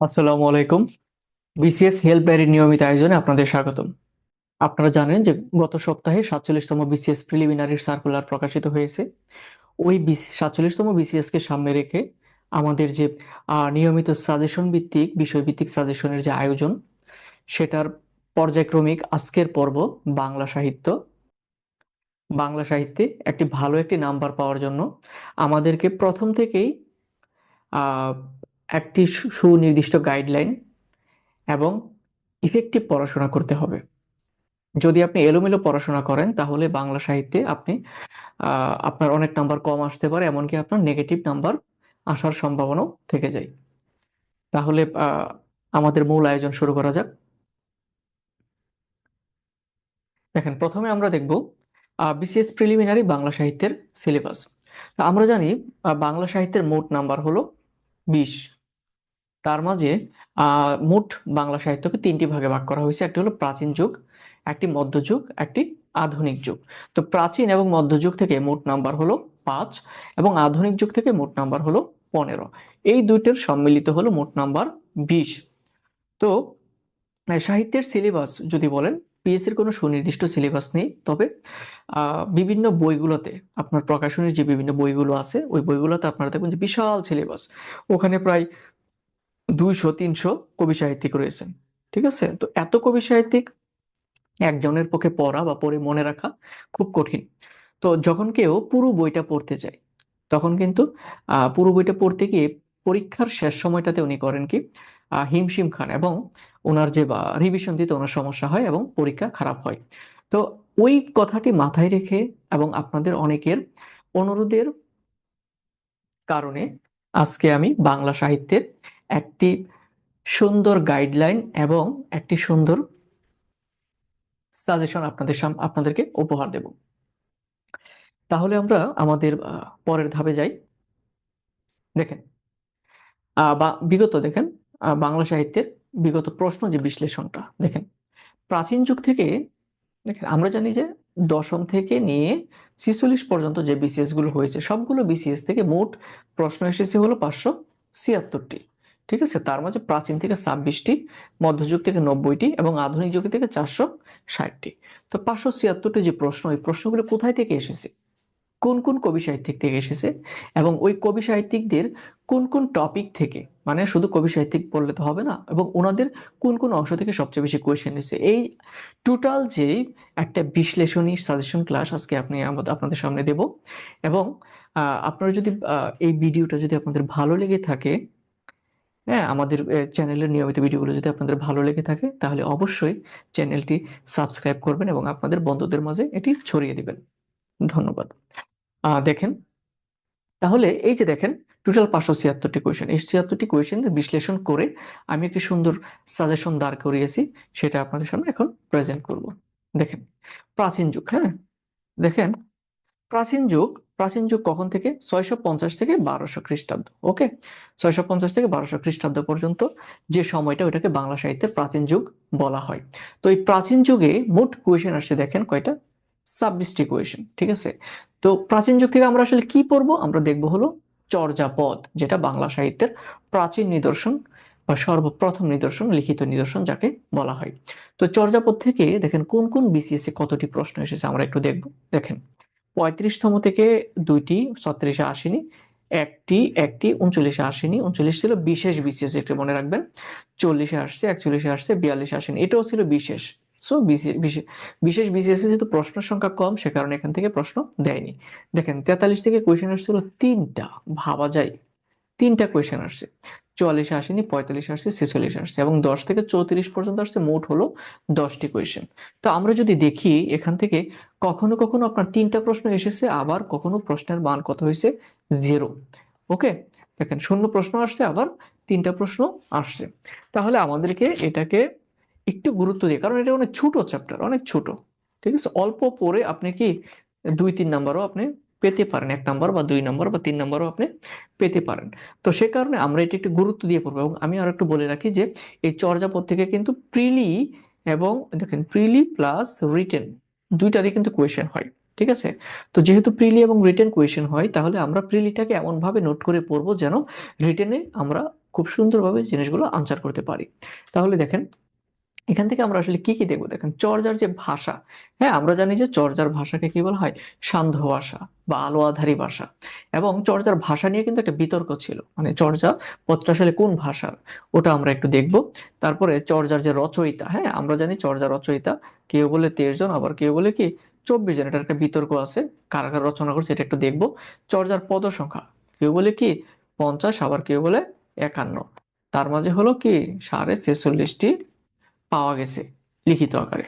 আসসালামু আলাইকুম। BCS help এর নিয়মিত আয়োজনে আপনাদের স্বাগতম। আপনারা জানেন যে গত সপ্তাহে সাতচল্লিশতম বিসিএস প্রিলিমিনারি সার্কুলার প্রকাশিত হয়েছে। ওই সাতচল্লিশতম বিসিএস কে সামনে রেখে আমাদের যে নিয়মিত সাজেশন ভিত্তিক, বিষয়ভিত্তিক সাজেশনের যে আয়োজন, সেটার পর্যায়ক্রমিক আজকের পর্ব বাংলা সাহিত্য। বাংলা সাহিত্যে একটি ভালো একটি নাম্বার পাওয়ার জন্য আমাদেরকে প্রথম থেকেই একটি সুনির্দিষ্ট গাইডলাইন এবং ইফেক্টিভ পড়াশোনা করতে হবে। যদি আপনি এলোমেলো পড়াশোনা করেন, তাহলে বাংলা সাহিত্যে আপনি আপনার অনেক নাম্বার কম আসতে পারে, এমনকি আপনার নেগেটিভ নাম্বার আসার সম্ভাবনাও থেকে যায়। তাহলে আমাদের মূল আয়োজন শুরু করা যাক। দেখেন, প্রথমে আমরা দেখব বিসিএস প্রিলিমিনারি বাংলা সাহিত্যের সিলেবাস আমরা জানি বাংলা সাহিত্যের মোট নাম্বার হলো বিশ। তার মাঝে মোট বাংলা সাহিত্যকে তিনটি ভাগে ভাগ করা হয়েছে। একটি হলো প্রাচীন যুগ, একটি মধ্যযুগ একটি আধুনিক যুগ। তো প্রাচীন এবং মধ্যযুগ থেকে মোট নাম্বার হলো পাঁচ এবং আধুনিক যুগ থেকে মোট নাম্বার হলো পনেরো। এই দুইটার সম্মিলিত হলো মোট নাম্বার বিশ। তো সাহিত্যের সিলেবাস যদি বলেন পিএসসির কোনো সুনির্দিষ্ট সিলেবাস নেই, তবে বিভিন্ন বইগুলোতে, আপনার প্রকাশনীর যে বিভিন্ন বইগুলো আছে, ওই বইগুলোতে আপনারা দেখবেন যে বিশাল সিলেবাস। ওখানে প্রায় দুইশো, তিনশো কবি সাহিত্যিক রয়েছেন, ঠিক আছে? তো এত কবি সাহিত্যিক একজনের পক্ষে পড়া বা পড়ে মনে রাখা খুব কঠিন। তো যখন কেউ পুরো বইটা পড়তে যায়, তখন কিন্তু পুরো বইটা পড়তে গিয়ে পরীক্ষার শেষ সময়টাতে উনি করেন কি হিমশিম খান এবং ওনার যে বা রিভিশন দিতে ওনার সমস্যা হয় এবং পরীক্ষা খারাপ হয়। তো ওই কথাটি মাথায় রেখে এবং আপনাদের অনেকের অনুরোধের কারণে আজকে আমি বাংলা সাহিত্যের একটি সুন্দর গাইডলাইন এবং একটি সুন্দর সাজেশন আপনাদের আপনাদেরকে উপহার দেব। তাহলে আমরা আমাদের পরের ধাপে যাই। দেখেন বা, বিগত দেখেন বাংলা সাহিত্যের বিগত প্রশ্ন যে বিশ্লেষণটা, দেখেন। প্রাচীন যুগ থেকে, দেখেন, আমরা জানি যে দশম থেকে নিয়ে ছিচল্লিশ পর্যন্ত যে বিসিএসগুলো হয়েছে, সবগুলো বিসিএস থেকে মোট প্রশ্ন এসেছে হলো পাঁচশো ছিয়াত্তরটি। ঠিক আছে? তার মাঝে প্রাচীন থেকে ছাব্বিশটি, মধ্যযুগ থেকে নব্বইটি এবং আধুনিক যুগ থেকে চারশো ষাটটি। তো পাঁচশো ছিয়াত্তরটি যে প্রশ্ন ওই প্রশ্নগুলো কোথায় থেকে এসেছে? কোন কোন কবি সাহিত্যিক থেকে এসেছে এবং ওই কবি সাহিত্যিকদের কোন কোন টপিক থেকে মানে শুধু কবি সাহিত্যিক বললে তো হবে না, এবং ওনাদের কোন কোন অংশ থেকে সবচেয়ে বেশি কোয়েশ্চেন এসেছে? এই টোটাল যে একটা বিশ্লেষণী সাজেশন ক্লাস আজকে আপনি আপনাদের সামনে দেব এবং আপনারা যদি এই ভিডিওটা যদি আপনাদের ভালো লেগে থাকে হ্যাঁ আমাদের চ্যানেলের নিয়মিত ভিডিওগুলো যদি আপনাদের ভালো লেগে থাকে, তাহলে অবশ্যই চ্যানেলটি সাবস্ক্রাইব করবেন এবং আপনাদের বন্ধুদের মাঝে এটি ছড়িয়ে দিবেন। ধন্যবাদ। দেখেন, তাহলে এই যে দেখেন টোটাল পাঁচশো ছিয়াত্তরটি কোয়েশ্চেন এই ছিয়াত্তরটি কোয়েশ্চেনের বিশ্লেষণ করে আমি একটি সুন্দর সাজেশন দাঁড় করিয়েছি, সেটা আপনাদের সামনে এখন প্রেজেন্ট করব। দেখেন, প্রাচীন যুগ হ্যাঁ? দেখেন প্রাচীন যুগ প্রাচীন যুগ কখন থেকে? ছয়শো পঞ্চাশ থেকে বারোশো খ্রিস্টাব্দ, ওকে? ছয়শো পঞ্চাশ থেকে বারোশো খ্রিস্টাব্দ পর্যন্ত যে সময়টা ওইটাকে বাংলা সাহিত্যের প্রাচীন যুগ বলা হয়। তো এই প্রাচীন যুগে মোট কোয়েশ্চেন আসছে, দেখেন কয়টা? ছাব্বিশটি কোয়েশ্চেন ঠিক আছে? তো প্রাচীন যুগ থেকে আমরা আসলে কি পড়ব? আমরা দেখব হলো চর্যাপদ, যেটা বাংলা সাহিত্যের প্রাচীন নিদর্শন বা সর্বপ্রথম নিদর্শন, লিখিত নিদর্শন যাকে বলা হয়। তো চর্যাপদ থেকে দেখেন কোন কোন বিসিএস এ কতটি প্রশ্ন এসেছে, আমরা একটু দেখব। দেখেন। পঁয়ত্রিশতম থেকে দুইটি ছত্রিশে আসেনি, একটি একটি উনচল্লিশে আসেনি, উনচল্লিশ ছিল বিশেষ বিসিএস একটু মনে রাখবেন, চল্লিশে আসছে, একচল্লিশে আসছে, বিয়াল্লিশে আসেনি, এটাও ছিল বিশেষ, সো বিশেষ বিসিএস যেহেতু প্রশ্নের সংখ্যা কম, সে কারণে এখান থেকে প্রশ্ন দেয়নি। দেখেন তেতাল্লিশ থেকে কোয়েশ্চেন আসছিল তিনটা, ভাবা যায়, তিনটা কোয়েশন আসছে চুয়াল্লিশে আসেনি, পঁয়তাল্লিশে আসছে, ছেচল্লিশে আসছে এবং দশ থেকে চৌত্রিশ পর্যন্ত আসছে, মোট হলো দশটি কোয়েশ্চেন তো আমরা যদি দেখি এখান থেকে কখনো কখনো আপনার তিনটা প্রশ্ন এসেছে, আবার কখনো প্রশ্নের মান কত হয়েছে? জিরো ওকে দেখেন, শূন্য প্রশ্ন আসছে, আবার তিনটা প্রশ্ন আসছে। তাহলে আমাদেরকে এটাকে একটু গুরুত্ব দিয়ে, কারণ এটা অনেক ছোট চ্যাপ্টার অনেক ছোট। ঠিক আছে? অল্প পড়ে আপনি কি দুই, তিন নাম্বারও আপনি পেতে পারেন। এক নাম্বার বা দুই নাম্বার বা তিন নাম্বারও আপনি পেতে পারেন। তো সে কারণে আমরা এটি একটু গুরুত্ব দিয়ে পড়ব এবং আমি আর একটু বলে রাখি যে, এই চর্যাপদ থেকে কিন্তু প্রিলি এবং দেখেন প্রিলি প্লাস রিটেন দুইটারই কিন্তু কোয়েশ্চেন হয়, ঠিক আছে? তো যেহেতু প্রিলি এবং রিটেন কোয়েশন হয়, তাহলে আমরা প্রিলিটাকে এমনভাবে নোট করে পড়ব যেন রিটেনে আমরা খুব সুন্দরভাবে জিনিসগুলো আনসার করতে পারি। তাহলে দেখেন এখান থেকে আমরা আসলে কি কি দেখব? দেখেন, চর্যার যে ভাষা হ্যাঁ? আমরা জানি যে চর্যার ভাষাকে কি বলা হয়? সান্ধ্য ভাষা বা আলোয়াধারী ভাষা। এবং চর্যার ভাষা নিয়ে কিন্তু একটা বিতর্ক ছিল। মানে চর্যা পদটা আসলে কোন ভাষার? ওটা আমরা একটু দেখব। তারপরে চর্যার যে রচয়িতা হ্যাঁ? আমরা জানি চর্যা রচয়িতা। কেউ বলে তেইশ জন, আবার কেউ বলে কি চব্বিশ জন। এটার একটা বিতর্ক আছে। কারা কারা রচনা করছে এটা একটু দেখব। চর্যার পদ সংখ্যা কেউ বলে কি পঞ্চাশ, আবার কেউ বলে একান্ন। তার মাঝে হলো কি সাড়ে ছেচল্লিশটি পাওয়া গেছে লিখিত আকারে।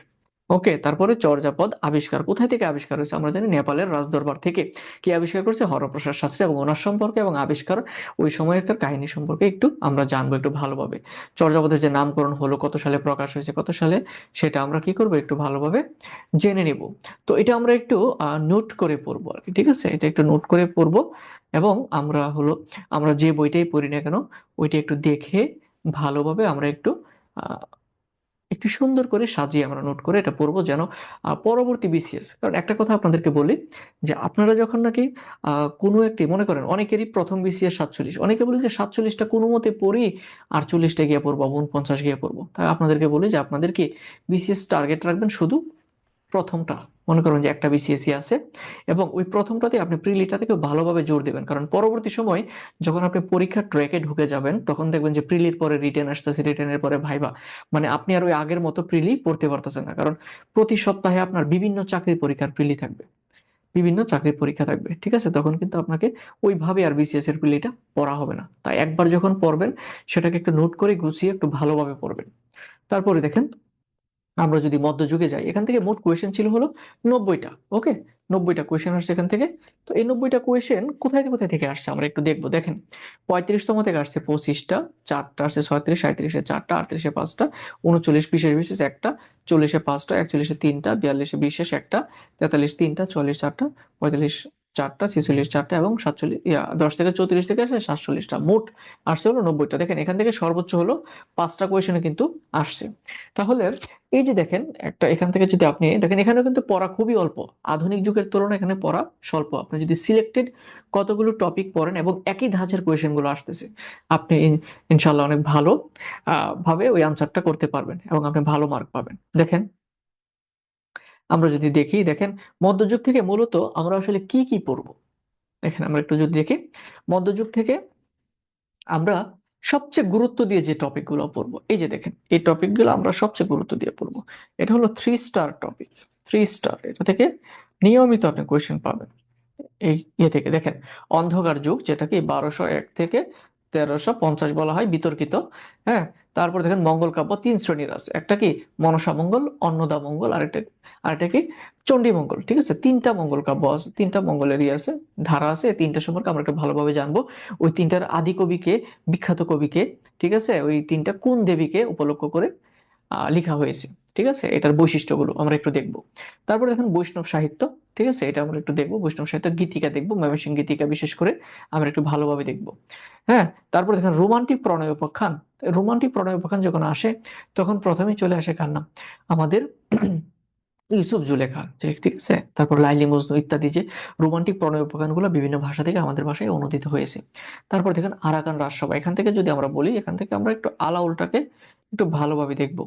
ওকে, তারপরে চর্যাপদ আবিষ্কার। কোথায় থেকে আবিষ্কার হয়েছে? আমরা জানি নেপালের রাজদরবার থেকে। কি আবিষ্কার করেছে? হরপ্রসাদ শাস্ত্রী এবং ওনার সম্পর্কে এবং আবিষ্কার। ওই সময়কার কাহিনী সম্পর্কে একটু আমরা জানব একটু ভালোভাবে। চর্যাপদের যে নামকরণ হলো, কত সালে প্রকাশ হয়েছে, কত সালে, সেটা আমরা কি করব একটু ভালোভাবে জেনে নিব। তো এটা আমরা একটু নোট করে পড়ব আর কি, ঠিক আছে? এটা একটু নোট করে পড়ব এবং আমরা হলো, আমরা যে বইটাই পড়ি না কেন, ওইটা একটু দেখে ভালোভাবে আমরা একটু একটু সুন্দর করে সাজিয়ে আমরা নোট করে এটা পড়ব যেন পরবর্তী বিসিএস কারণ একটা কথা আপনাদেরকে বলি যে আপনারা যখন নাকি কোনো একটি মনে করেন অনেকেরই প্রথম বিসিএস সাতচল্লিশ, অনেকে বলি যে সাতচল্লিশটা কোনো মতে পড়ি, আটচল্লিশটা গিয়ে পড়ব উনপঞ্চাশ গিয়ে পড়ব। তাই আপনাদেরকে বলি যে আপনাদেরকে বিসিএস টার্গেট রাখবেন শুধু? প্রথমটা, মনে করুন যে একটা বিসিএসসি আছে এবং ওই প্রথমটাতে আপনি প্রিলিটা থেকে ভালোভাবে জোর দেবেন। কারণ পরবর্তী সময় যখন আপনি পরীক্ষার ট্র্যাকে ঢুকে যাবেন, তখন দেখবেন যে প্রিলির পরে রিটেন আসতেছে রিটেনের পরে ভাইবা। মানে আপনি আর ওই আগের মতো প্রিলি পড়তে পারতেছেন না। কারণ প্রতি সপ্তাহে আপনার বিভিন্ন চাকরির পরীক্ষার প্রিলি থাকবে। বিভিন্ন চাকরির পরীক্ষা থাকবে, ঠিক আছে? তখন কিন্তু আপনাকে ওইভাবে আর বিসিএস এর প্রিলিটা পড়া হবে না। তাই একবার যখন পড়বেন, সেটাকে একটু নোট করে গুছিয়ে একটু ভালোভাবে পড়বেন। তারপরে দেখেন আমরা যদি মধ্যযুগে যাই, এখান থেকে মোট কোয়েশ্চেন ছিল হলো নব্বইটা ওকে নব্বইটা কোয়েশ্চেন আসছে এখান থেকে। তো এই নব্বইটা কোয়েশ্চেন কোথায় কোথায় থেকে আসছে আমরা একটু দেখব। দেখেন, পঁয়ত্রিশতম থেকে আসছে পঁচিশটা, চারটা আসছে ছয়ত্রিশ সাঁত্রিশে চারটা, আটত্রিশে পাঁচটা, উনচল্লিশ বিশেষ বিশেষ একটা, চল্লিশে পাঁচটা, একচল্লিশে তিনটা, বিয়াল্লিশে বিশেষ একটা, তেতাল্লিশ তিনটা, চল্লিশ চারটা, পঁয়তাল্লিশ চারটা ছেচল্লিশ চারটা এবং সাতচল্লিশ, ইয়া, দশ থেকে চৌত্রিশ থেকে আসে সাতচল্লিশটা। মোট আসছে হলো নব্বইটা। দেখেন, এখান থেকে সর্বোচ্চ হলো পাঁচটা কোয়েশনে কিন্তু আসছে। তাহলে এই যে দেখেন, একটা এখান থেকে যদি আপনি, দেখেন, এখানেও কিন্তু পড়া খুবই অল্প। আধুনিক যুগের তুলনায় এখানে পড়া স্বল্প। আপনি যদি সিলেক্টেড কতগুলো টপিক পড়েন এবং একই ধাঁচের কোয়েশনগুলো আসতেছে, আপনি ইনশাল্লাহ অনেক ভালো ভাবে ওই আনসারটা করতে পারবেন এবং আপনি ভালো মার্ক পাবেন। দেখেন আমরা যদি দেখি, দেখেন, মধ্যযুগ থেকে মূলত আমরা আসলে কি কি পড়ব? দেখেন, আমরা একটু যদি দেখি, মধ্যযুগ থেকে আমরা সবচেয়ে গুরুত্ব দিয়ে যে টপিকগুলো পড়ব, এই যে দেখেন, এই টপিকগুলো আমরা সবচেয়ে গুরুত্ব দিয়ে পড়ব। এটা হলো three star topic three star এটা থেকে নিয়মিত আপনি কোয়েশ্চেন পাবেন। এই ইয়ে থেকে, দেখেন, অন্ধকার যুগ, যেটাকে বারোশো এক থেকে তেরোশো পঞ্চাশ বলা হয় বিতর্কিত হ্যাঁ? তারপর দেখেন মঙ্গল কাব্য তিন শ্রেণির আছে। একটা কি মনসা মঙ্গল, অন্নদা মঙ্গল, আর একটা আরেকটা কি চণ্ডী মঙ্গল, ঠিক আছে? তিনটা মঙ্গল কাব্য আছে, তিনটা মঙ্গলেরই আছে, ধারা আছে তিনটা সম্পর্কে আমরা একটু ভালোভাবে জানব। ওই তিনটার আদি কবিকে, বিখ্যাত কবিকে, ঠিক আছে? ওই তিনটা কোন দেবীকে উপলক্ষ করে লেখা হয়েছে, ঠিক আছে? এটার বৈশিষ্ট্যগুলো আমরা একটু দেখব। তারপরে দেখেন বৈষ্ণব সাহিত্য ঠিক আছে? এটা আমরা একটু দেখব, বৈষ্ণব সাহিত্য গীতিকা দেখব, ময়মনসিংহ গীতিকা বিশেষ করে আমরা একটু ভালোভাবে দেখব। হ্যাঁ? তারপর দেখেন রোমান্টিক প্রণয় উপাখ্যান। রোমান্টিক প্রণয় উপাখ্যান যখন আসে, তখন প্রথমে চলে আসে কার নাম? আমাদের ইউসুফ জুলেখা ঠিক আছে? তারপর লাইলি মজনু ইত্যাদি যে, রোমান্টিক প্রণয় উপাখ্যানগুলো বিভিন্ন ভাষা থেকে আমাদের ভাষায় অনুদিত হয়েছে। তারপর দেখেন আরাকান রাজসভা, এখান থেকে যদি আমরা বলি, এখান থেকে আমরা একটু আলাউলটাকে একটু ভালোভাবে দেখব।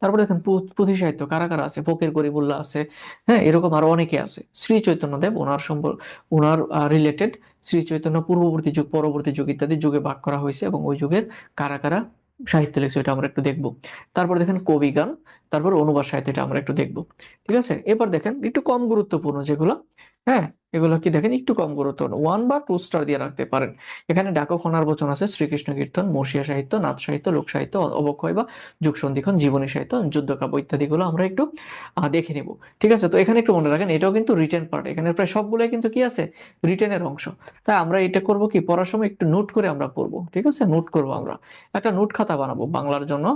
তারপর দেখেন পুঁথি সাহিত্য কারা কারা আছে? ফকির গরিবুল্লাহ আছে হ্যাঁ এরকম আরও অনেকে আছে। শ্রী চৈতন্য দেব, ওনার সম্পর্ক ওনার রিলেটেড শ্রী চৈতন্য পূর্ববর্তী যুগ, পরবর্তী যুগ ইত্যাদি যুগে ভাগ করা হয়েছে এবং ওই যুগের কারা কারা সাহিত্য লিখছে, এটা আমরা একটু দেখব। তারপর দেখেন কবি গান, তারপর অনুবাদ সাহিত্য, এটা আমরা একটু দেখব। ঠিক আছে? এবার দেখেন একটু কম গুরুত্বপূর্ণ যেগুলো হ্যাঁ? এগুলো কি দেখেন? একটু কম গুরুত্বপূর্ণ ওয়ান বা টু স্টার দিয়ে রাখতে পারেন। এখানে ডাকো খনার বচন আছে, শ্রীকৃষ্ণ কীর্তন মর্ষিয়া সাহিত্য, নাথ সাহিত্য, লোক সাহিত্য, অবক্ষয় বা যুগ সন্ধিক্ষণ জীবনী সাহিত্য যুদ্ধকাব্য ইত্যাদিগুলো আমরা একটু দেখে নেব। ঠিক আছে? তো এখানে একটু মনে রাখেন, এটাও কিন্তু রিটেন পার্ট এখানে প্রায় সবগুলোই কিন্তু কি আছে? রিটেনের অংশ। তাই আমরা এটা করব কি? পড়ার সময় একটু নোট করে আমরা পড়ব। ঠিক আছে? নোট করব আমরা। একটা নোট খাতা বানাবো বাংলার জন্য।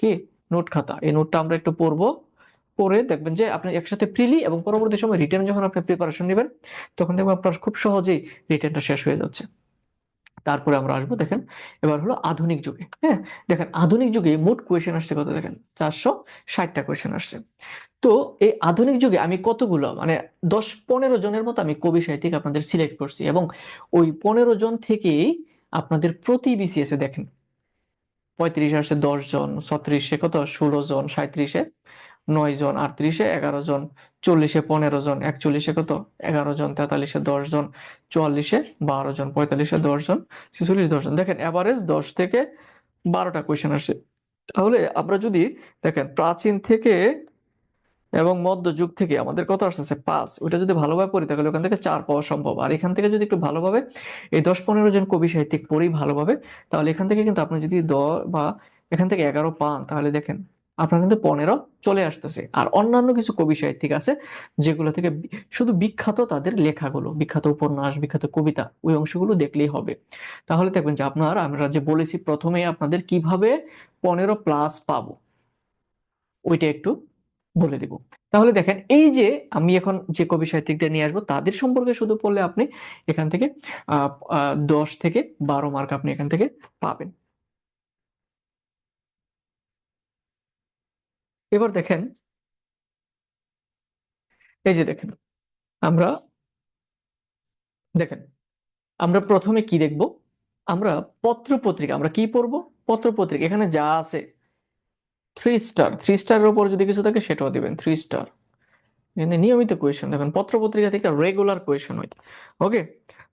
কি? নোট খাতা। এই নোটটা আমরা একটু পড়ব। পরে দেখবেন যে আপনি একসাথে প্রিলি এবং পরবর্তী সময় রিটার্ন যখন আপনি প্রিপারেশন নেবেন, তখন দেখবেন আপনার খুব সহজেই রিটার্নটা শেষ হয়ে যাচ্ছে। তারপরে আমরা আসব, দেখেন, এবার হলো আধুনিক যুগে হ্যাঁ? দেখেন, আধুনিক যুগে মোট কোয়েশন আসছে কত, দেখেন? চারশো ষাটটা কোয়েশন আসছে। তো এই আধুনিক যুগে আমি কতগুলো মানে দশ পনেরো জনের মতো আমি কবি সাহিত্যিক আপনাদের সিলেক্ট করছি এবং ওই পনেরো জন থেকেই আপনাদের প্রতি বিসিএসে দেখেন, পঁয়ত্রিশে আসছে দশ জন, ছত্রিশে কত? ষোলো জন সাঁত্রিশে নয় জন আটত্রিশে, এগারো জন চল্লিশে, পনেরো জন একচল্লিশে কত? এগারো জন, তেতাল্লিশে, দশ জন চুয়াল্লিশে, বারো জন পঁয়তাল্লিশে, দশ জন ছেচল্লিশ, দশ জন। দেখেন অ্যাভারেজ দশ থেকে বারোটা কোয়েশন আসছে তাহলে আমরা যদি দেখেন, প্রাচীন থেকে এবং মধ্যযুগ থেকে আমাদের কত আসতেছে? পাঁচ। ওইটা যদি ভালোভাবে পড়ি, তাহলে ওখান থেকে চার পাওয়া সম্ভব। আর এখান থেকে যদি একটু ভালোভাবে এই দশ পনেরো জন কবি সাহিত্যিক পড়ি ভালোভাবে, তাহলে এখান থেকে কিন্তু আপনি যদি দ বা এখান থেকে এগারো পান, তাহলে দেখেন আপনার কিন্তু পনেরো চলে আসতেছে। আর অন্যান্য কিছু কবি সাহিত্যিক আছে, যেগুলো থেকে শুধু বিখ্যাত তাদের লেখাগুলো, বিখ্যাত উপন্যাস, বিখ্যাত কবিতা, ওই অংশগুলো দেখলেই হবে। তাহলে দেখবেন যে আপনার, আমরা যে বলেছি প্রথমে আপনাদের কীভাবে পনেরো প্লাস পাবো, ওইটা একটু বলে দিব। তাহলে দেখেন, এই যে আমি এখন যে কবি সাহিত্যিকদের নিয়ে আসব, তাদের সম্পর্কে শুধু পড়লে আপনি এখান থেকে দশ থেকে বারো মার্ক আপনি এখান থেকে পাবেন। এবার দেখেন, এই যে দেখেন, আমরা দেখেন, আমরা প্রথমে কি দেখব? আমরা পত্র পত্রিকা আমরা কি পড়ব? পত্র পত্রিকা এখানে যা আছে থ্রি স্টার থ্রি স্টারের উপর যদি কিছু থাকে সেটাও দিবেন থ্রি স্টার এখানে নিয়মিত কোয়েশন দেখেন পত্র পত্রিকা থেকে রেগুলার কোয়েশন হয়। ওকে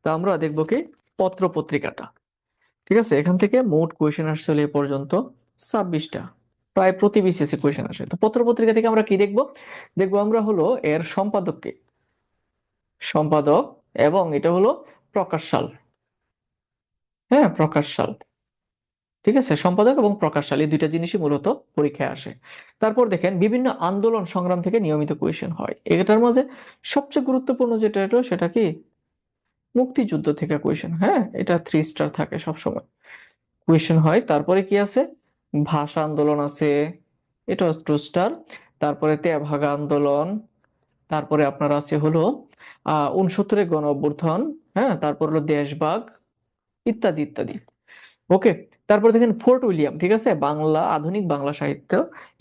তা আমরা দেখব কি? পত্র পত্রিকাটা ঠিক আছে? এখান থেকে মোট কোয়েশন আসছিল এ পর্যন্ত ছাব্বিশটা। প্রায় প্রতি বিসিএসে কোয়েশন আসে। তো পত্র পত্রিকা থেকে আমরা কি দেখব? দেখব আমরা হলো এর সম্পাদককে। সম্পাদক এবং এটা হলো প্রকাশশাল হ্যাঁ প্রকাশশাল ঠিক আছে? সম্পাদক এবং প্রকাশশাল এই দুইটা জিনিসই মূলত পরীক্ষায় আসে। তারপর দেখেন, বিভিন্ন আন্দোলন সংগ্রাম থেকে নিয়মিত কোয়েশন হয়। এটার মাঝে সবচেয়ে গুরুত্বপূর্ণ যেটা এটা, সেটা কি? মুক্তিযুদ্ধ থেকে কোয়েশন হ্যাঁ এটা থ্রি স্টার থাকে সবসময়। কোয়েশন হয়, তারপরে কি আছে? ভাষা আন্দোলন আছে, এটা টু তারপরে তেভাগা আন্দোলন, তারপরে আপনার আছে হলো আহ উনসত্তরের গণ অভ্যুত্থান হ্যাঁ তারপর হলো দেশবাগ ইত্যাদি ইত্যাদি। ওকে, তারপর দেখেন ফোর্ট উইলিয়াম, ঠিক আছে? বাংলা, আধুনিক বাংলা সাহিত্য।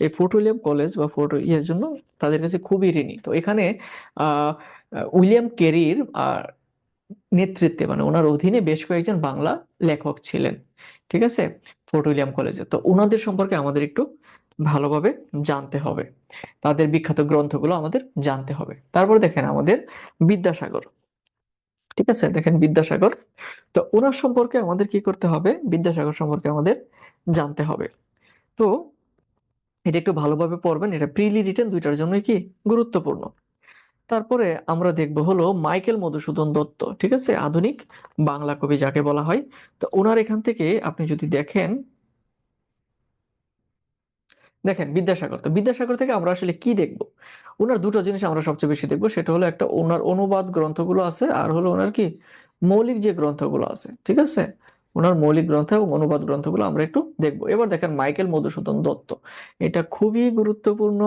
এই ফোর্ট উইলিয়াম কলেজ বা ফোর্ট ইয়ের জন্য তাদের কাছে খুবই ঋণী। তো এখানে আহ উইলিয়াম কেরির নেতৃত্বে মানে ওনার অধীনে বেশ কয়েকজন বাংলা লেখক ছিলেন, ঠিক আছে? ফোর্ট উইলিয়াম কলেজে। তো ওনাদের সম্পর্কে আমাদের একটু ভালোভাবে জানতে হবে। তাদের বিখ্যাত গ্রন্থগুলো আমাদের জানতে হবে। তারপর দেখেন আমাদের বিদ্যাসাগর। ঠিক আছে? দেখেন বিদ্যাসাগর। তো ওনার সম্পর্কে আমাদের কি করতে হবে? বিদ্যাসাগর সম্পর্কে আমাদের জানতে হবে। তো এটা একটু ভালোভাবে পড়বেন। এটা প্রিলি রিটেন দুইটার জন্যই কি? গুরুত্বপূর্ণ। তারপরে আমরা দেখব হলো মাইকেল মধুসূদন দত্ত, ঠিক আছে? আধুনিক বাংলা কবি যাকে বলা হয়। তো ওনার এখান থেকে আপনি যদি দেখেন দেখেন বিদ্যাসাগর। তো বিদ্যাসাগর থেকে আমরা আসলে কি দেখব? ওনার দুটো জিনিস আমরা সবচেয়ে বেশি দেখব, সেটা হলো একটা ওনার অনুবাদ গ্রন্থগুলো আছে, আর হলো ওনার কি মৌলিক যে গ্রন্থগুলো আছে, ঠিক আছে? ওনার মৌলিক গ্রন্থ এবং অনুবাদ গ্রন্থগুলো আমরা একটু দেখব। এবার দেখেন মাইকেল মধুসূদন দত্ত। এটা খুবই গুরুত্বপূর্ণ।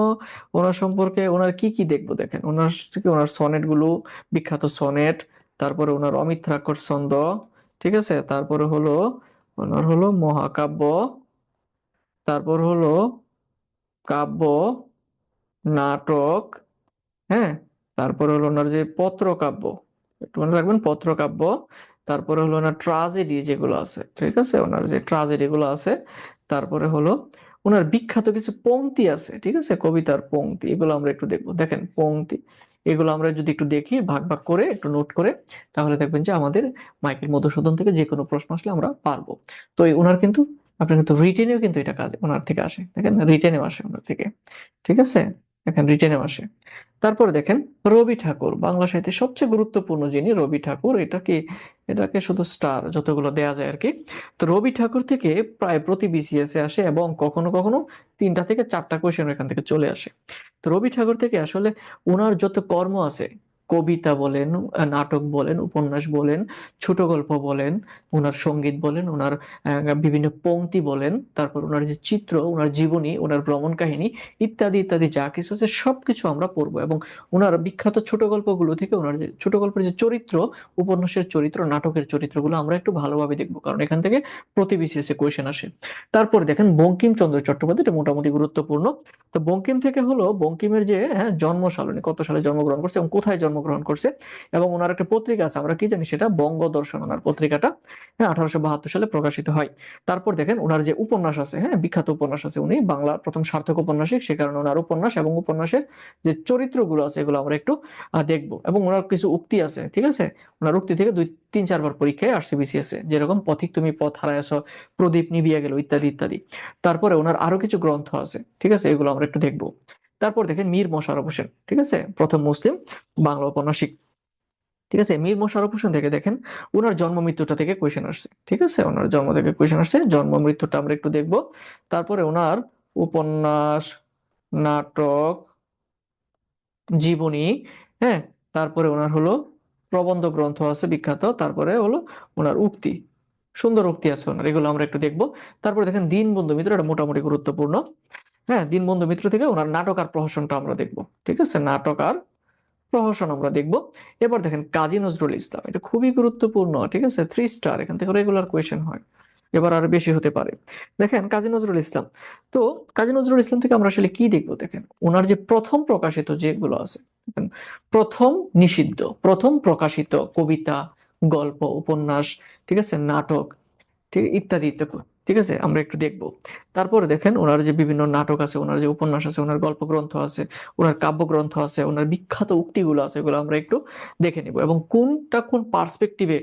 ওনার সম্পর্কে ওনার কি কি দেখব দেখেন? ওনার থেকে ওনার সনেটগুলো বিখ্যাত সনেট, তারপরে ওনার অমিত্রাক্ষর ছন্দ, ঠিক আছে? তারপরে হলো, ওনার হলো মহাকাব্য, তারপর হলো কাব্য, নাটক হ্যাঁ? তারপর হলো ওনার যে পত্রকাব্য, একটু মনে রাখবেন, পত্রকাব্য তারপরে হলো ওনার ট্রাজেডি যেগুলো আছে, ঠিক আছে? ওনার যে ট্রাজেডি গুলো আছে, তারপরে হলো ওনার বিখ্যাত কিছু পংক্তি আছে, ঠিক আছে? কবিতার পংক্তি এগুলো আমরা একটু দেখব। দেখেন পংক্তি এগুলো আমরা যদি একটু দেখি, ভাগ ভাগ করে, একটু নোট করে, তাহলে দেখবেন যে আমাদের মাইকেল মধুসূদন থেকে যে কোনো প্রশ্ন আসলে আমরা পারব। তো এই ওনার কিন্তু, আপনার কিন্তু রিটেনেও কিন্তু এটা কাজ, ওনার থেকে আসে, দেখেন? রিটেনেও আসে ওনার থেকে, ঠিক আছে? দেখেন রিটেনে আসে। তারপর দেখেন রবি ঠাকুর, বাংলা সাহিত্যে সবচেয়ে গুরুত্বপূর্ণ যিনি রবি ঠাকুর এটাকে এটাকে শুধু স্টার যতগুলো দেয়া যায় আর কি তো রবি ঠাকুর থেকে প্রায় প্রতি বিসিএস এ আসে এবং কখনো কখনো তিনটা থেকে চারটা কোয়েশ্চেন এখান থেকে চলে আসে। তো রবি ঠাকুর থেকে আসলে ওনার যত কর্ম আছে কবিতা বলেন নাটক বলেন, উপন্যাস বলেন, ছোট গল্প বলেন ওনার সংগীত বলেন ওনার বিভিন্ন পংক্তি বলেন, তারপর ওনার যে চিত্র ওনার জীবনী ওনার ভ্রমণ কাহিনী ইত্যাদি ইত্যাদি যা কিছু আছে সবকিছু আমরা পড়ব এবং ওনার বিখ্যাত ছোট গল্পগুলো থেকে ওনার যে ছোট গল্পের যে চরিত্র, উপন্যাসের চরিত্র, নাটকের চরিত্রগুলো আমরা একটু ভালোভাবে দেখব কারণ এখান থেকে প্রতি বিসিএসে কোয়েশন আসে। তারপর দেখেন বঙ্কিমচন্দ্র চট্টোপাধ্যায়, এটা মোটামুটি গুরুত্বপূর্ণ। তো বঙ্কিম থেকে হলো বঙ্কিমের যে হ্যাঁ জন্ম সাল উনি কত সালে জন্মগ্রহণ করছে এবং কোথায় জন্মগ্রহণ জন্মগ্রহণ করছে এবং ওনার একটা পত্রিকা আছে, আমরা কি জানি সেটা? বঙ্গদর্শন, ওনার পত্রিকাটা। হ্যাঁ আঠারোশো বাহাত্তর সালে প্রকাশিত হয়। তারপর দেখেন ওনার যে উপন্যাস আছে হ্যাঁ বিখ্যাত উপন্যাস আছে উনি, বাংলা প্রথম সার্থক উপন্যাসিক, সে কারণে ওনার উপন্যাস এবং উপন্যাসের যে চরিত্রগুলো আছে, এগুলো আমরা একটু দেখব। এবং ওনার কিছু উক্তি আছে, ঠিক আছে? ওনার উক্তি থেকে দুই, তিন চারবার পরীক্ষায় আসছে বিসিএস এ যেরকম পথিক তুমি পথ হারায়ছ প্রদীপ নিবিয়া গেল, ইত্যাদি ইত্যাদি। তারপরে ওনার আরও কিছু গ্রন্থ আছে, ঠিক আছে? এগুলো আমরা একটু দেখব। তারপর দেখেন মীর মোশাররফ হোসেন, ঠিক আছে? প্রথম মুসলিম বাংলা উপন্যাসিক। ঠিক আছে? মীর মোশাররফ হোসেন থেকে দেখেন ওনার জন্ম মৃত্যুটা থেকে কোয়েশন আসছে। ঠিক আছে? ওনার জন্ম থেকে কোয়েশ্চেন আসছে, জন্ম মৃত্যুটা আমরা একটু দেখব। তারপরে ওনার উপন্যাস, নাটক, জীবনী হ্যাঁ? তারপরে ওনার হলো প্রবন্ধ গ্রন্থ আছে বিখ্যাত, তারপরে হলো ওনার উক্তি। সুন্দর উক্তি আছে ওনার এগুলো আমরা একটু দেখব। তারপরে দেখেন দীনবন্ধু মিত্র, এটা মোটামুটি গুরুত্বপূর্ণ। হ্যাঁ দীনবন্ধু মিত্র থেকে ওনার নাটক আর প্রহসনটা আমরা দেখব। ঠিক আছে? নাটক আর প্রহসন আমরা দেখব। এবার দেখেন, কাজী নজরুল ইসলাম, এটা খুবই গুরুত্বপূর্ণ, ঠিক আছে? থ্রি স্টার এখান থেকে রেগুলার কোয়েশ্চেন হয়। এবার আরও বেশি হতে পারে। দেখেন, কাজী নজরুল ইসলাম, তো কাজী নজরুল ইসলাম থেকে আমরা আসলে কি দেখব? দেখেন, ওনার যে প্রথম প্রকাশিত যেগুলো আছে প্রথম নিষিদ্ধ, প্রথম প্রকাশিত কবিতা, গল্প, উপন্যাস, ঠিক আছে? নাটক, ঠিক, ইত্যাদি ইত্যাদি। ঠিক আছে? আমরা একটু দেখব। তারপরে দেখেন, ওনার যে বিভিন্ন নাটক আছে, ওনার যে উপন্যাস আছে, ওনার গল্প গ্রন্থ আছে, ওনার কাব্যগ্রন্থ আছে, ওনার বিখ্যাত উক্তিগুলো আছে, এগুলো আমরা একটু দেখে নিব। এবং কোনটা কোন পার্সপেক্টিভে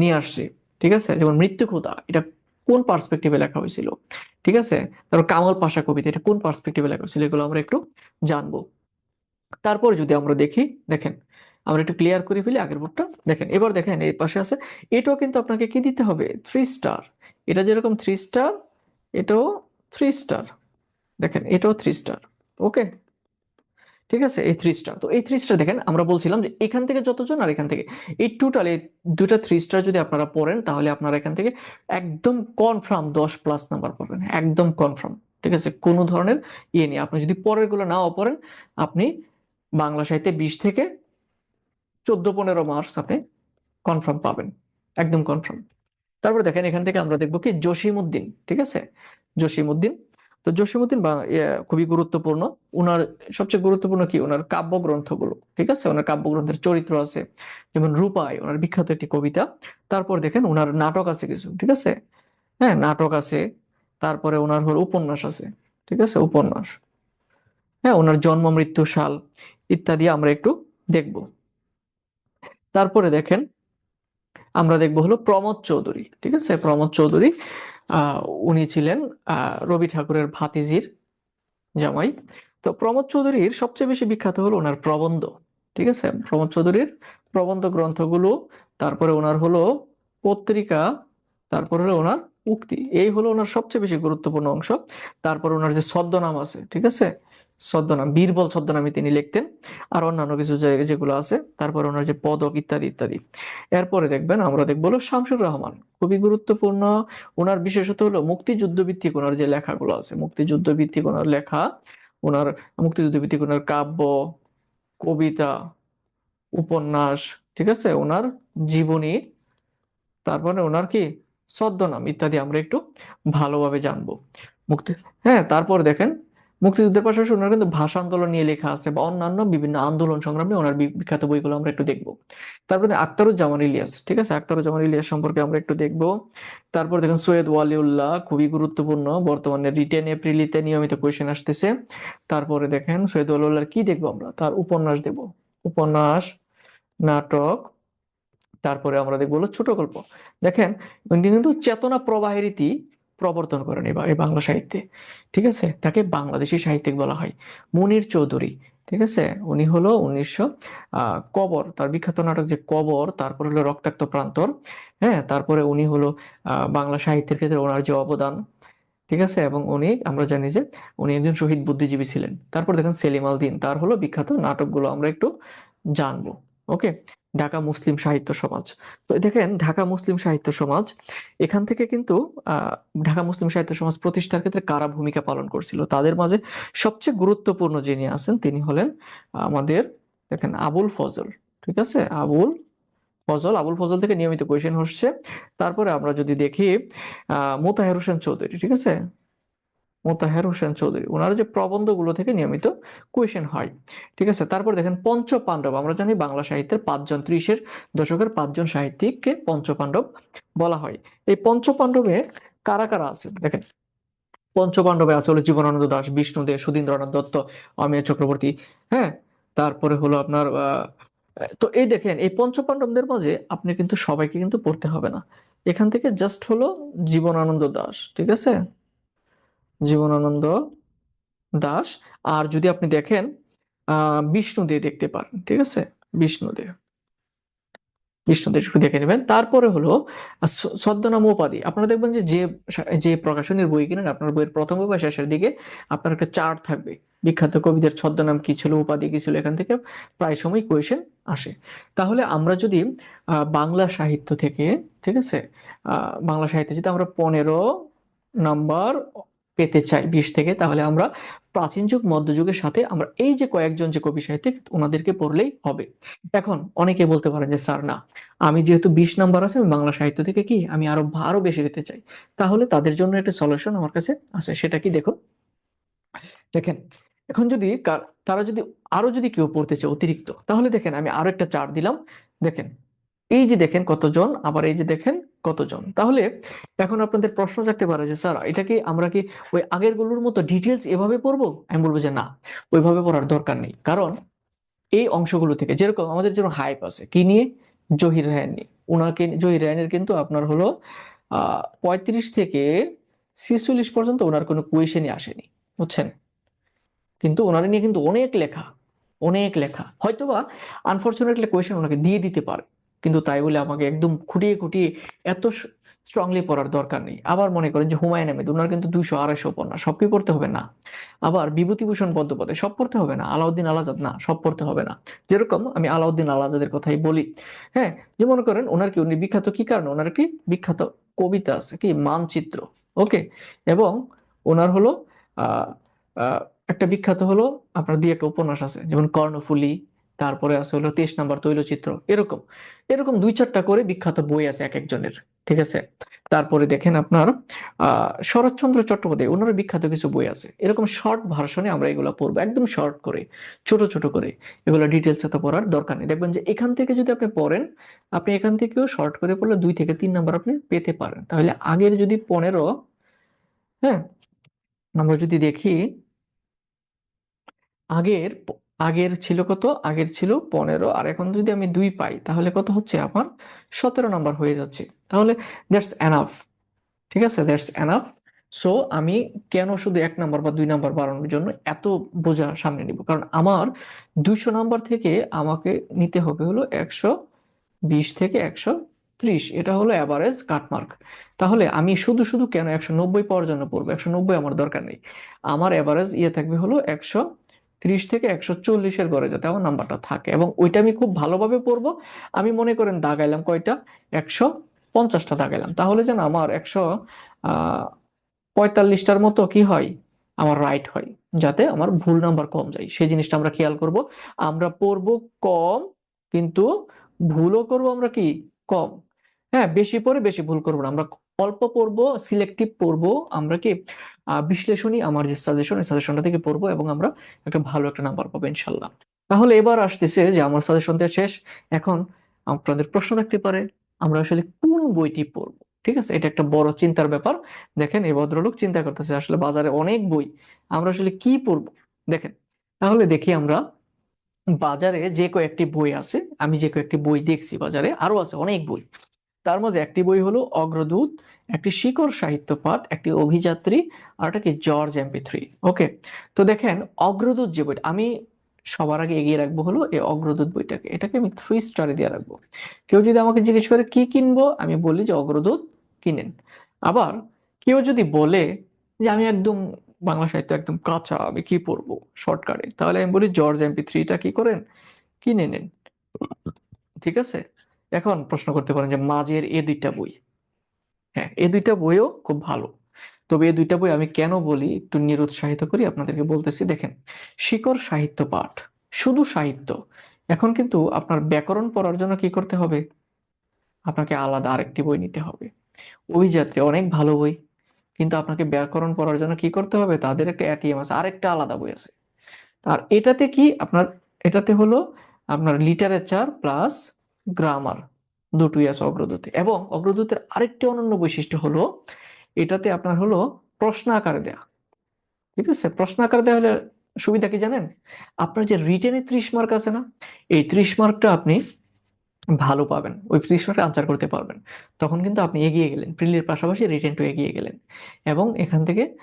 নিয়ে আসছে, ঠিক আছে? যেমন মৃত্যুক্ষুধা এটা কোন পার্সপেক্টিভে লেখা হয়েছিল, ঠিক আছে? তারপর কামাল পাশা কবিতা, এটা কোন পার্সপেক্টিভে লেখা হয়েছিল, এগুলো আমরা একটু জানব। তারপর যদি আমরা দেখি, দেখেন, আমরা একটু ক্লিয়ার করে ফেলি আগের বোর্ডটা দেখেন, এবার দেখেন, এই পাশে আছে, এটাও কিন্তু আপনাকে কি দিতে হবে? থ্রি স্টার এটা যেরকম থ্রি স্টার এটাও থ্রি স্টার দেখেন, এটাও থ্রি স্টার ওকে ঠিক আছে, এই থ্রি স্টার তো এই থ্রি স্টার দেখেন, আমরা বলছিলাম যে এখান থেকে যতজন আর এখান থেকে। এই টোটাল এই দুটা থ্রি স্টার যদি আপনারা পড়েন, তাহলে আপনারা এখান থেকে একদম কনফার্ম দশ প্লাস নাম্বার পাবেন, একদম কনফার্ম ঠিক আছে, কোনো ধরনের ইয়ে নেই। আপনি যদি পরেরগুলো নাও পড়েন, আপনি বাংলা সাহিত্যে বিশ থেকে চোদ্দ পনেরো মার্কস আপনি কনফার্ম পাবেন, একদম কনফার্ম তারপরে দেখেন এখান থেকে আমরা দেখব কি জসিমউদ্দিন ঠিক আছে? জসিমউদ্দিন তো জসিমউদ্দিন বা ইয়ে, খুবই গুরুত্বপূর্ণ। ওনার সবচেয়ে গুরুত্বপূর্ণ কি? ওনার কাব্যগ্রন্থগুলো ঠিক আছে? ওনার কাব্যগ্রন্থের চরিত্র আছে যেমন রূপাই ওনার বিখ্যাত একটি কবিতা। তারপর দেখেন ওনার নাটক আছে কিছু ঠিক আছে? হ্যাঁ নাটক আছে। তারপরে ওনার হল উপন্যাস আছে ঠিক আছে? উপন্যাস। হ্যাঁ ওনার জন্ম মৃত্যু সাল ইত্যাদি আমরা একটু দেখব। তারপরে দেখেন আমরা দেখব হলো প্রমোদ চৌধুরী, ঠিক আছে? প্রমোদ চৌধুরী উনি ছিলেন রবি ঠাকুরের ভাতিজির জামাই। তো প্রমোদ চৌধুরীর সবচেয়ে বেশি বিখ্যাত হলো ওনার প্রবন্ধ, ঠিক আছে? প্রমোদ চৌধুরীর প্রবন্ধ গ্রন্থগুলো, তারপরে ওনার হলো পত্রিকা, তারপরে হলো ওনার উক্তি। এই হলো ওনার সবচেয়ে বেশি গুরুত্বপূর্ণ অংশ। তারপর ওনার যে ছদ্মনাম আছে, ঠিক আছে? ছদ্মনাম, বীরবল ছদ্মনামে তিনি লিখতেন। আর অন্যান্য কিছু যেগুলো আছে, তারপর ওনার যে পদক ইত্যাদি ইত্যাদি। এরপরে দেখবেন আমরা দেখব শামসুর রহমান। খুবই গুরুত্বপূর্ণ। ওনার বিশেষত হলো মুক্তিযুদ্ধ ভিত্তিক ওনার যে লেখাগুলো আছে মুক্তিযুদ্ধ ভিত্তিক ওনার লেখা, ওনার মুক্তিযুদ্ধ ভিত্তিক ওনার কাব্য, কবিতা, উপন্যাস, ঠিক আছে? ওনার জীবনী, তারপরে ওনার কি? ছদ্মনাম ইত্যাদি আমরা একটু ভালোভাবে জানব। মুক্তি হ্যাঁ তারপর দেখেন মুক্তিযুদ্ধের পাশাপাশি ওনার কিন্তু ভাষা আন্দোলন নিয়ে লেখা আছে বা অন্যান্য বিভিন্ন আন্দোলন সংগ্রামে ওনার বিখ্যাত বইগুলো আমরা একটু দেখব। তারপরে আখতারুজ্জামান ইলিয়াস, ঠিক আছে? আখতারুজ্জামান ইলিয়াস সম্পর্কে আমরা একটু দেখব। তারপর দেখেন সৈয়দ ওয়ালিউল্লাহ, খুবই গুরুত্বপূর্ণ, বর্তমানে রিটেন এপ্রিলিতে নিয়মিত কোয়েশন আসতেছে। তারপরে দেখেন সৈয়দ ওয়ালিউল্লাহর কি দেখব আমরা? তার উপন্যাস দেব। উপন্যাস, নাটক, তারপরে আমরা দেখব ছোট গল্প। দেখেন কিন্তু চেতনা প্রবাহের রীতি প্রবর্তন করেন এই বাংলা সাহিত্যে। ঠিক আছে? তাকে বাংলাদেশি সাহিত্যিক বলা হয়। মুনির চৌধুরী। ঠিক আছে? উনি হলো উনিশশো কবর। তার বিখ্যাত নাটক যে কবর, তারপর হলো রক্তাক্ত প্রান্তর। হ্যাঁ? তারপরে উনি হলো বাংলা সাহিত্যের ক্ষেত্রে ওনার যে অবদান। ঠিক আছে? এবং উনি, আমরা জানি যে উনি একজন শহীদ বুদ্ধিজীবী ছিলেন। তারপর দেখেন সেলিম আল দিন তার হলো বিখ্যাত নাটকগুলো আমরা একটু জানব। ওকে? ঢাকা মুসলিম সাহিত্য সমাজ। তো দেখেন, ঢাকা মুসলিম সাহিত্য সমাজ, এখান থেকে কিন্তু ঢাকা মুসলিম সাহিত্য সমাজ প্রতিষ্ঠার ক্ষেত্রে কারা ভূমিকা পালন করছিল? তাদের মাঝে সবচেয়ে গুরুত্বপূর্ণ যিনি আছেন, তিনি হলেন আমাদের, দেখেন, আবুল ফজল। ঠিক আছে? আবুল ফজল আবুল ফজল থেকে নিয়মিত কোয়েশন হচ্ছে। তারপরে আমরা যদি দেখি মোতাহের হোসেন চৌধুরী, ঠিক আছে? মোতাহের হোসেন চৌধুরী। ওনার যে প্রবন্ধগুলো থেকে নিয়মিত কোয়েশ্চেন হয়। ঠিক আছে? তারপর দেখেন পঞ্চ পাণ্ডব আমরা জানি বাংলা সাহিত্যের পাঁচজন, ত্রিশের দশকের পাঁচজন সাহিত্যিককে পঞ্চ পাণ্ডব বলা হয়। এই পঞ্চ পাণ্ডবে কারা কারা আছে? দেখেন পঞ্চ পাণ্ডবে আছে হলো জীবনানন্দ দাস, বিষ্ণু দে, সুধীন্দ্রনাথ দত্ত, অমিয় চক্রবর্তী হ্যাঁ? তারপরে হলো আপনার তো এই দেখেন, এই পঞ্চ পাণ্ডবদের মাঝে আপনি কিন্তু সবাইকে কিন্তু পড়তে হবে না। এখান থেকে জাস্ট হলো জীবনানন্দ দাস। ঠিক আছে? জীবনানন্দ দাস। আর যদি আপনি দেখেন বিষ্ণু দে দেখতে পারেন, ঠিক আছে? বিষ্ণু দে বিষ্ণু দে একটু দেখে নেবেন। তারপরে হলো ছদ্মনাম উপাধি। আপনারা দেখবেন যে যে প্রকাশনীর বই কিনেন, আপনার বইয়ের প্রথম বা শেষের দিকে আপনার একটা চার্ট থাকবে। বিখ্যাত কবিদের ছদ্মনাম কি ছিল, উপাধি কি ছিল, এখান থেকে প্রায় সময় কোয়েশ্চেন আসে। তাহলে আমরা যদি বাংলা সাহিত্য থেকে, ঠিক আছে? বাংলা সাহিত্যে যদি আমরা পনেরো নাম্বার পেতে চাই বিশ থেকে, তাহলে আমরা প্রাচীন যুগ মধ্যযুগের সাথে আমরা এই যে কয়েকজন যে কবি সাহিত্যিক, ওনাদেরকে পড়লেই হবে। এখন অনেকে বলতে পারেন যে, স্যার, না, আমি যেহেতু বিশ নাম্বার আছে, আমি বাংলা সাহিত্য থেকে কি, আমি আরও আরও বেশি পেতে চাই? তাহলে তাদের জন্য একটা সলিউশন আমার কাছে আছে, সেটা কি দেখুন? দেখেন, এখন যদি তারা যদি আরও যদি কেউ পড়তে চায় অতিরিক্ত, তাহলে দেখেন আমি আরও একটা চার দিলাম। দেখেন এই যে দেখেন কতজন, আবার এই যে দেখেন কতজন। তাহলে এখন আপনাদের প্রশ্ন থাকতে পারে যে, স্যার, এটা কি আমরা কি ওই আগেরগুলোর মতো ডিটেলস এভাবে পড়ব? আমি বলব যে, না, ওইভাবে পড়ার দরকার নেই। কারণ এই অংশগুলো থেকে যেরকম আমাদের যেরকম হাইপ আছে, কি নিয়ে? জহির রায়হান নিয়ে। ওনাকে জহির রায়হানের কিন্তু আপনার হলো আহ পঁয়ত্রিশ থেকে ছিচল্লিশ পর্যন্ত ওনার কোনো কোয়েশনই আসেনি, বুঝছেন? কিন্তু ওনার নিয়ে কিন্তু অনেক লেখা অনেক লেখা। হয়তোবা আনফরচুনেটলি কোয়েশন ওনাকে দিয়ে দিতে পারে। কিন্তু তাই বলে আমাকে একদম খুঁটিয়ে খুঁটিয়ে এত স্ট্রংলি পড়ার দরকার নেই। আবার মনে করেন যে হুমায়ুন আহমেদ ওনার কিন্তু দুইশো আড়াইশো উপন্যাস, সব কি পড়তে হবে না। আবার বিভূতিভূষণ বন্দ্যোপাধ্যায়, সব পড়তে হবে না। আলাউদ্দিন আলাজাদ, না, সব পড়তে হবে না। যেরকম আমি আলাউদ্দিন আলাজাদের কথাই বলি। হ্যাঁ যে মনে করেন ওনার কি, উনি বিখ্যাত কি কারণে? ওনার একটি বিখ্যাত কবিতা আছে কি? মানচিত্র। ওকে? এবং ওনার হলো একটা বিখ্যাত হলো আপনার দিয়ে একটা উপন্যাস আছে। যেমন কর্ণফুলী তারপরে আছে হলো তেইশ নাম্বার তৈলচিত্র, এরকম। এরকম দুই চারটা করে বিখ্যাত বই আছে এক একজনের, ঠিক আছে? তারপরে দেখেন আপনার শরৎচন্দ্র চট্টোপাধ্যায় ওনার বিখ্যাত কিছু বই আছে। এরকম শর্ট ভার্সনে আমরা এগুলো পড়ব, একদম শর্ট করে, ছোট ছোট করে। এগুলো ডিটেলস এত পড়ার দরকার নেই। দেখবেন যে এখান থেকে যদি আপনি পড়েন, আপনি এখান থেকেও শর্ট করে পড়লে দুই থেকে তিন নাম্বার আপনি পেতে পারেন। তাহলে আগের যদি পনেরো হ্যাঁ? আমরা যদি দেখি, আগের আগের ছিল কত? আগের ছিল পনেরো। আর এখন যদি আমি দুই পাই, তাহলে কত হচ্ছে আমার? সতেরো নাম্বার হয়ে যাচ্ছে। তাহলে দ্যাটস এনাফ ঠিক আছে? দ্যাটস এনাফ সো আমি কেন শুধু এক নাম্বার বা দুই নাম্বার বাড়ানোর জন্য এত বোঝা সামনে নিব? কারণ আমার দুইশো নাম্বার থেকে আমাকে নিতে হবে হলো একশো বিশ থেকে একশো ত্রিশ। এটা হলো অ্যাভারেজ কাটমার্ক তাহলে আমি শুধু শুধু কেন একশো নব্বই পাওয়ার জন্য পড়ব? একশো নব্বই আমার দরকার নেই। আমার অ্যাভারেজ ইয়ে থাকবে হলো একশো ত্রিশ থেকে একশো চল্লিশের ঘরে যাতে আমার নাম্বারটা থাকে। এবং ওইটা আমি খুব ভালোভাবে পড়ব। আমি মনে করেন দাগাইলাম কয়টা? একশো পঞ্চাশটা দাগাইলাম। তাহলে যেন আমার একশো পঁয়তাল্লিশটার মতো কি হয়? আমার রাইট হয়। যাতে আমার ভুল নাম্বার কম যায়। সেই জিনিসটা আমরা খেয়াল করব। আমরা পড়ব কম, কিন্তু ভুলও করব আমরা কি? কম। হ্যাঁ বেশি পড়ে বেশি ভুল করব না। আমরা অল্প পড়ব সিলেক্টিভ পড়ব। আমরা কি বিশ্লেষণী আমার যে সাজেশন এই সাজেশনটা থেকে পড়ব এবং আমরা একটা ভালো একটা নাম্বার পাবো, ইনশাল্লাহ। তাহলে এবার আসতেছে যে আমার সাজেশন দেওয়া শেষ। এখন আপনাদের প্রশ্ন থাকতে পারে, আমরা আসলে কোন বইটি পড়ব? ঠিক আছে? এটা একটা বড় চিন্তার ব্যাপার। দেখেন, এই ভদ্রলোক চিন্তা করতেছে, আসলে বাজারে অনেক বই, আমরা আসলে কি পড়ব? দেখেন, তাহলে দেখি আমরা বাজারে যে কয়েকটি বই আছে, আমি যে কয়েকটি বই দেখছি বাজারে, আরও আছে অনেক বই। তার মাঝে একটি বই হলো অগ্রদূত, একটি শিকড় সাহিত্য পাঠ একটি অভিযাত্রী, আর একটা কি জর্জ এমপি থ্রি। ওকে, তো দেখেন অগ্রদূত যে বইটা, আমি সবার আগে এগিয়ে রাখব হলো এই অগ্রদূত বইটাকে। এটাকে আমি থ্রি স্টারে দিয়ে রাখব। কেউ যদি আমাকে জিজ্ঞেস করে, কি কিনবো? আমি বলি যে অগ্রদূত কিনেন। আবার কেউ যদি বলে যে, আমি একদম বাংলা সাহিত্য একদম কাঁচা, আমি কি পড়ব? শর্টকাটে তাহলে আমি বলি, জর্জ এমপি থ্রিটা কি করেন? কিনে নেন। ঠিক আছে? এখন প্রশ্ন করতে পারেন যে মাঝের এ দুইটা বই। হ্যাঁ এ দুইটা বইও খুব ভালো। তবে এই দুইটা বই আমি কেন বলি? একটু নিরুৎসাহিত করি, আপনাদেরকে বলতেছি, দেখেন, শিকড় সাহিত্য পাঠ, শুধু সাহিত্য। এখন কিন্তু আপনার ব্যাকরণ পড়ার জন্য কি করতে হবে? আপনাকে আলাদা আরেকটি বই নিতে হবে। ওই অভিযাত্রী, অনেক ভালো বই। কিন্তু আপনাকে ব্যাকরণ পড়ার জন্য কি করতে হবে? তাদের একটা অ্যাটিএম আছে, আরেকটা আলাদা বই আছে। আর এটাতে কি আপনার, এটাতে হলো আপনার লিটারেচার প্লাস গ্রামার দুটোই আছে অগ্রদূতে। এবং অগ্রদূতের আরেকটি অনন্য বৈশিষ্ট্য হলো, এটাতে আপনার হলো প্রশ্ন আকারে দেয়া। ঠিক আছে? প্রশ্ন আকারে দেওয়া হলে সুবিধা কি জানেন? আপনার যে রিটেনে ত্রিশ মার্ক আছে না, এই ত্রিশ মার্কটা আপনি ভালো পাবেন। ওই ত্রিশ মার্কে আনসার করতে পারবেন। তখন কিন্তু আপনি এগিয়ে গেলেন। প্রিলির পাশাপাশি রিটেনটাও এগিয়ে গেলেন। এবং এখান থেকে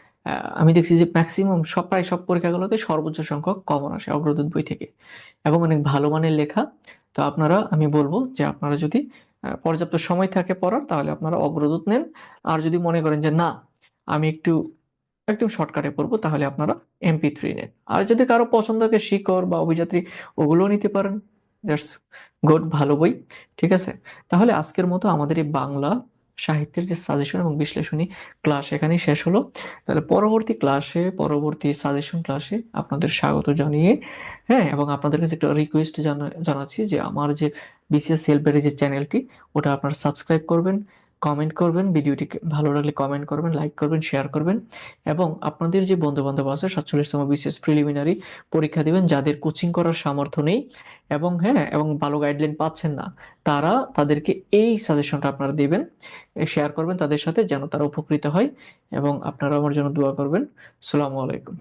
আমি দেখছি যে ম্যাক্সিমাম সব, প্রায় সব পরীক্ষাগুলোতে সর্বোচ্চ সংখ্যক কমন আসে অগ্রদূত বই থেকে। এবং অনেক ভালো মানের লেখা তো আপনারা, আমি বলব যে আপনারা যদি পর্যাপ্ত সময় থাকে পড়ার, তাহলে আপনারা অগ্রদূত নেন। আর যদি মনে করেন যে না, আমি একটু একদম শর্টকাটে পড়ব, তাহলে আপনারা এমপি থ্রি নেন। আর যদি কারও পছন্দকে শিকড় বা অভিযাত্রী, ওগুলোও নিতে পারেন। দ্যাটস গুড, ভালো বই। ঠিক আছে? তাহলে আজকের মতো আমাদের এই বাংলা সাহিত্যের যে সাজেশন এবং বিশ্লেষণী ক্লাস এখানেই শেষ হলো। তাহলে পরবর্তী ক্লাসে পরবর্তী সাজেশন ক্লাসে আপনাদের স্বাগত জানিয়ে হ্যাঁ এবং আপনাদের কাছে একটা রিকোয়েস্ট জানাচ্ছি যে আমার যে বিসিএস সেলফের যে চ্যানেলটি ওটা আপনারা সাবস্ক্রাইব করবেন। কমেন্ট করবেন ভিডিওটি ভালো লাগলে কমেন্ট করবেন লাইক করবেন শেয়ার করবেন এবং আপনাদের যে বন্ধু বান্ধব আছে, সাতচল্লিশতম বিসিএস প্রিলিমিনারি পরীক্ষা দিবেন, যাদের কোচিং করার সামর্থ্য নেই এবং হ্যাঁ এবং ভালো গাইডলাইন পাচ্ছেন না, তারা তাদেরকে এই সাজেশনটা আপনারা দিবেন শেয়ার করবেন তাদের সাথে যেন তারা উপকৃত হয় এবং আপনারা আমার জন্য দোয়া করবেন। সালামু আলাইকুম।